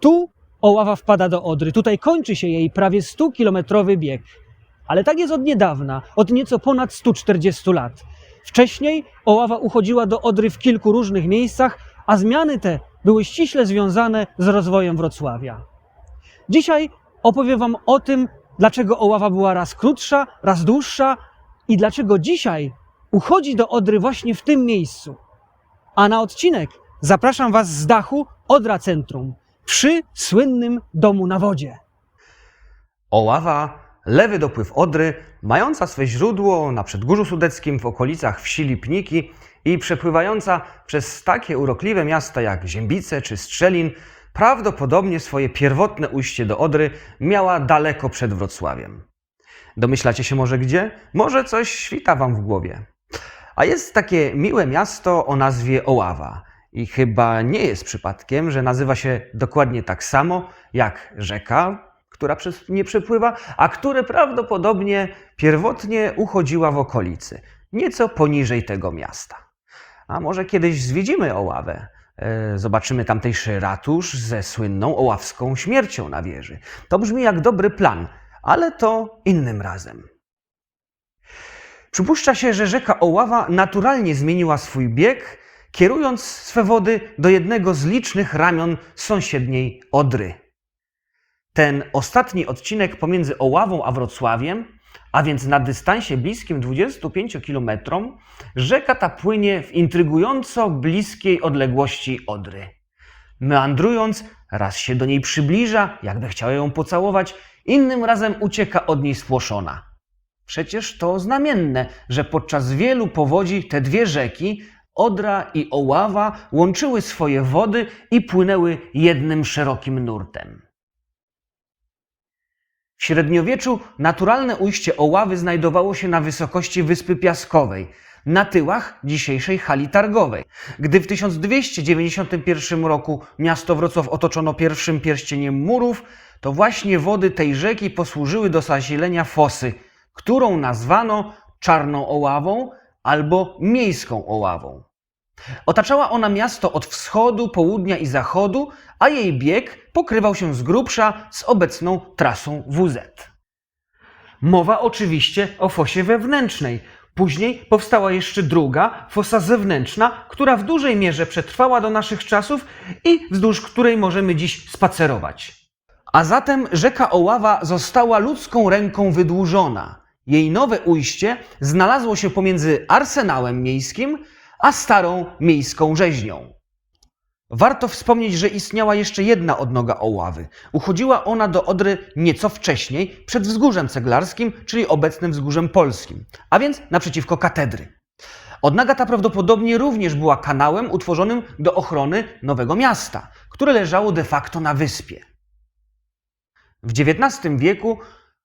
Tu Oława wpada do Odry, tutaj kończy się jej prawie 100-kilometrowy bieg. Ale tak jest od niedawna, od nieco ponad 140 lat. Wcześniej Oława uchodziła do Odry w kilku różnych miejscach, a zmiany te były ściśle związane z rozwojem Wrocławia. Dzisiaj opowiem Wam o tym, dlaczego Oława była raz krótsza, raz dłuższa i dlaczego dzisiaj uchodzi do Odry właśnie w tym miejscu. A na odcinek zapraszam Was z dachu Odra Centrum przy słynnym domu na wodzie. Oława, lewy dopływ Odry, mająca swe źródło na Przedgórzu Sudeckim w okolicach wsi Lipniki i przepływająca przez takie urokliwe miasta jak Ziębice czy Strzelin, prawdopodobnie swoje pierwotne ujście do Odry miała daleko przed Wrocławiem. Domyślacie się może gdzie? Może coś świta wam w głowie. A jest takie miłe miasto o nazwie Oława. I chyba nie jest przypadkiem, że nazywa się dokładnie tak samo jak rzeka, która nie przepływa, a które prawdopodobnie pierwotnie uchodziła w okolicy, nieco poniżej tego miasta. A może kiedyś zwiedzimy Oławę, e, zobaczymy tamtejszy ratusz ze słynną oławską śmiercią na wieży. To brzmi jak dobry plan, ale to innym razem. Przypuszcza się, że rzeka Oława naturalnie zmieniła swój bieg, kierując swe wody do jednego z licznych ramion sąsiedniej Odry. Ten ostatni odcinek pomiędzy Oławą a Wrocławiem, a więc na dystansie bliskim 25 km, rzeka ta płynie w intrygująco bliskiej odległości Odry. Meandrując, raz się do niej przybliża, jakby chciała ją pocałować, innym razem ucieka od niej spłoszona. Przecież to znamienne, że podczas wielu powodzi te dwie rzeki, Odra i Oława, łączyły swoje wody i płynęły jednym szerokim nurtem. W średniowieczu naturalne ujście Oławy znajdowało się na wysokości Wyspy Piaskowej, na tyłach dzisiejszej hali targowej. Gdy w 1291 roku miasto Wrocław otoczono pierwszym pierścieniem murów, to właśnie wody tej rzeki posłużyły do zasilenia fosy, którą nazwano Czarną Oławą albo Miejską Oławą. Otaczała ona miasto od wschodu, południa i zachodu, a jej bieg pokrywał się z grubsza z obecną trasą WZ. Mowa oczywiście o fosie wewnętrznej. Później powstała jeszcze druga, fosa zewnętrzna, która w dużej mierze przetrwała do naszych czasów i wzdłuż której możemy dziś spacerować. A zatem rzeka Oława została ludzką ręką wydłużona. Jej nowe ujście znalazło się pomiędzy arsenałem miejskim a starą miejską rzeźnią. Warto wspomnieć, że istniała jeszcze jedna odnoga Oławy. Uchodziła ona do Odry nieco wcześniej, przed wzgórzem ceglarskim, czyli obecnym wzgórzem polskim, a więc naprzeciwko katedry. Odnoga ta prawdopodobnie również była kanałem utworzonym do ochrony Nowego Miasta, które leżało de facto na wyspie. W XIX wieku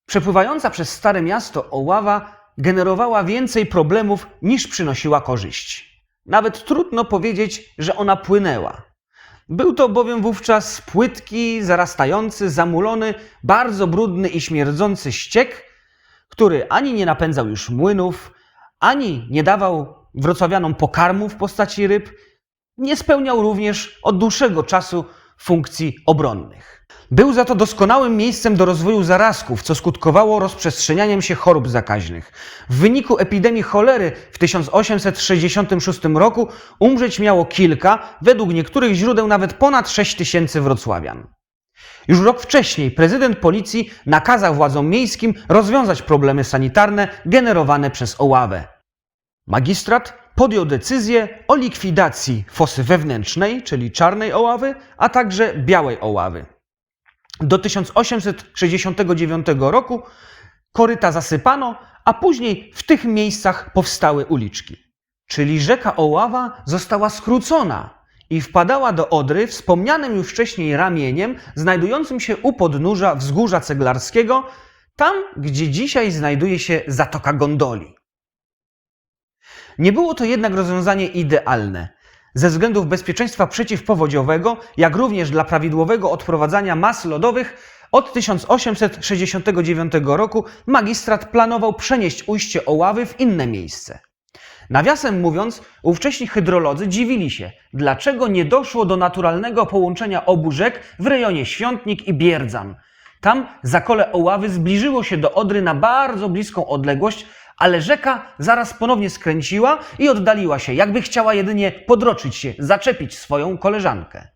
przepływająca przez Stare Miasto Oława generowała więcej problemów niż przynosiła korzyści. Nawet trudno powiedzieć, że ona płynęła. Był to bowiem wówczas płytki, zarastający, zamulony, bardzo brudny i śmierdzący ściek, który ani nie napędzał już młynów, ani nie dawał wrocławianom pokarmu w postaci ryb, nie spełniał również od dłuższego czasu funkcji obronnych. Był za to doskonałym miejscem do rozwoju zarazków, co skutkowało rozprzestrzenianiem się chorób zakaźnych. W wyniku epidemii cholery w 1866 roku umrzeć miało kilka, według niektórych źródeł nawet ponad 6 tysięcy wrocławian. Już rok wcześniej prezydent policji nakazał władzom miejskim rozwiązać problemy sanitarne generowane przez Oławę. Magistrat podjął decyzję o likwidacji fosy wewnętrznej, czyli czarnej Oławy, a także białej Oławy. Do 1869 roku koryta zasypano, a później w tych miejscach powstały uliczki. Czyli rzeka Oława została skrócona i wpadała do Odry wspomnianym już wcześniej ramieniem znajdującym się u podnóża wzgórza ceglarskiego, tam gdzie dzisiaj znajduje się Zatoka Gondoli. Nie było to jednak rozwiązanie idealne. Ze względów bezpieczeństwa przeciwpowodziowego, jak również dla prawidłowego odprowadzania mas lodowych, od 1869 roku magistrat planował przenieść ujście Oławy w inne miejsce. Nawiasem mówiąc, ówcześni hydrolodzy dziwili się, dlaczego nie doszło do naturalnego połączenia obu rzek w rejonie Świątnik i Bierdzan. Tam zakole Oławy zbliżyło się do Odry na bardzo bliską odległość, ale rzeka zaraz ponownie skręciła i oddaliła się, jakby chciała jedynie podroczyć się, zaczepić swoją koleżankę.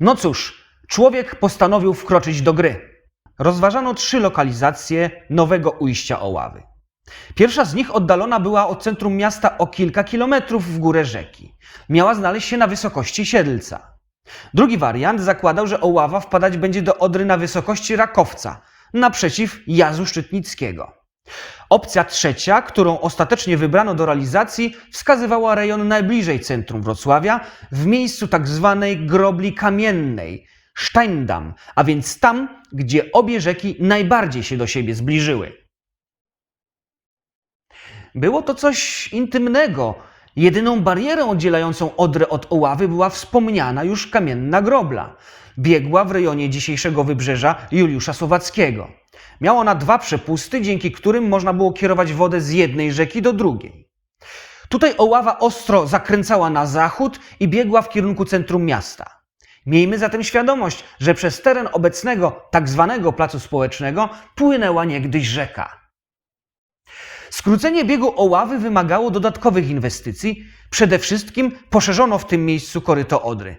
No cóż, człowiek postanowił wkroczyć do gry. Rozważano trzy lokalizacje nowego ujścia Oławy. Pierwsza z nich oddalona była od centrum miasta o kilka kilometrów w górę rzeki. Miała znaleźć się na wysokości Siedlca. Drugi wariant zakładał, że Oława wpadać będzie do Odry na wysokości Rakowca, naprzeciw Jazu Szczytnickiego. Opcja trzecia, którą ostatecznie wybrano do realizacji, wskazywała rejon najbliżej centrum Wrocławia, w miejscu tak zwanej grobli kamiennej, Steindam, a więc tam, gdzie obie rzeki najbardziej się do siebie zbliżyły. Było to coś intymnego. Jedyną barierą oddzielającą Odrę od Oławy była wspomniana już kamienna grobla. Biegła w rejonie dzisiejszego wybrzeża Juliusza Słowackiego. Miała ona dwa przepusty, dzięki którym można było kierować wodę z jednej rzeki do drugiej. Tutaj Oława ostro zakręcała na zachód i biegła w kierunku centrum miasta. Miejmy zatem świadomość, że przez teren obecnego tak zwanego placu społecznego płynęła niegdyś rzeka. Skrócenie biegu Oławy wymagało dodatkowych inwestycji, przede wszystkim poszerzono w tym miejscu koryto Odry.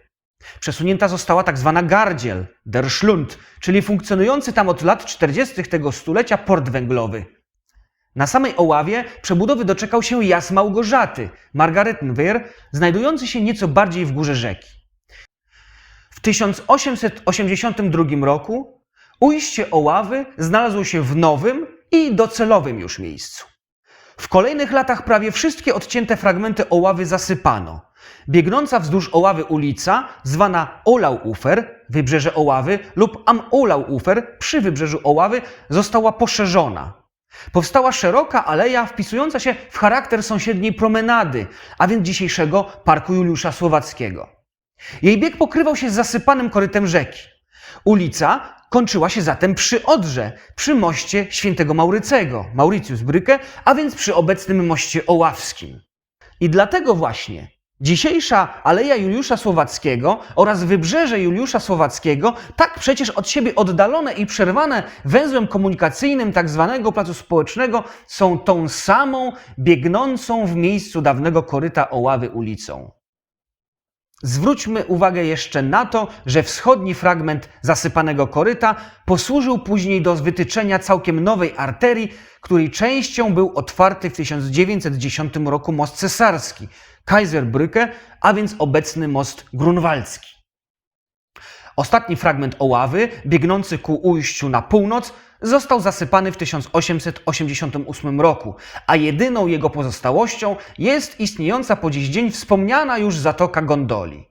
Przesunięta została tak zwana gardziel, der Schlund, czyli funkcjonujący tam od lat 40. tego stulecia port węglowy. Na samej Oławie przebudowy doczekał się jas Małgorzaty, Margaretenwehr, znajdujący się nieco bardziej w górze rzeki. W 1882 roku ujście Oławy znalazło się w nowym i docelowym już miejscu. W kolejnych latach prawie wszystkie odcięte fragmenty Oławy zasypano. Biegnąca wzdłuż Oławy ulica, zwana Olauufer, wybrzeże Oławy, lub Am Olauufer, przy wybrzeżu Oławy, została poszerzona. Powstała szeroka aleja wpisująca się w charakter sąsiedniej promenady, a więc dzisiejszego Parku Juliusza Słowackiego. Jej bieg pokrywał się z zasypanym korytem rzeki. Ulica kończyła się zatem przy Odrze, przy moście świętego Maurycego, Mauritius Brücke, a więc przy obecnym moście oławskim. I dlatego właśnie dzisiejsza Aleja Juliusza Słowackiego oraz wybrzeże Juliusza Słowackiego, tak przecież od siebie oddalone i przerwane węzłem komunikacyjnym tak zwanego placu społecznego, są tą samą biegnącą w miejscu dawnego koryta Oławy ulicą. Zwróćmy uwagę jeszcze na to, że wschodni fragment zasypanego koryta posłużył później do wytyczenia całkiem nowej arterii, której częścią był otwarty w 1910 roku most cesarski, Kaiserbrücke, a więc obecny most grunwaldzki. Ostatni fragment Oławy, biegnący ku ujściu na północ, został zasypany w 1888 roku, a jedyną jego pozostałością jest istniejąca po dziś dzień wspomniana już zatoka gondoli.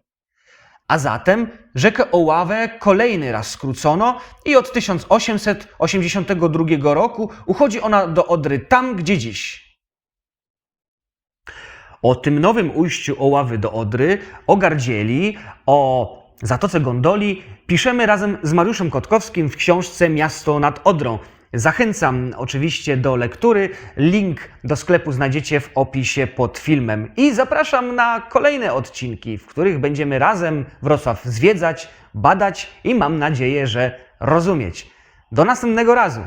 A zatem rzekę Oławę kolejny raz skrócono i od 1882 roku uchodzi ona do Odry tam, gdzie dziś. O tym nowym ujściu Oławy do Odry, o Gardzieli, o Zatoce Gondoli piszemy razem z Mariuszem Kotkowskim w książce Miasto nad Odrą. Zachęcam oczywiście do lektury. Link do sklepu znajdziecie w opisie pod filmem. I zapraszam na kolejne odcinki, w których będziemy razem Wrocław zwiedzać, badać i mam nadzieję, że rozumieć. Do następnego razu.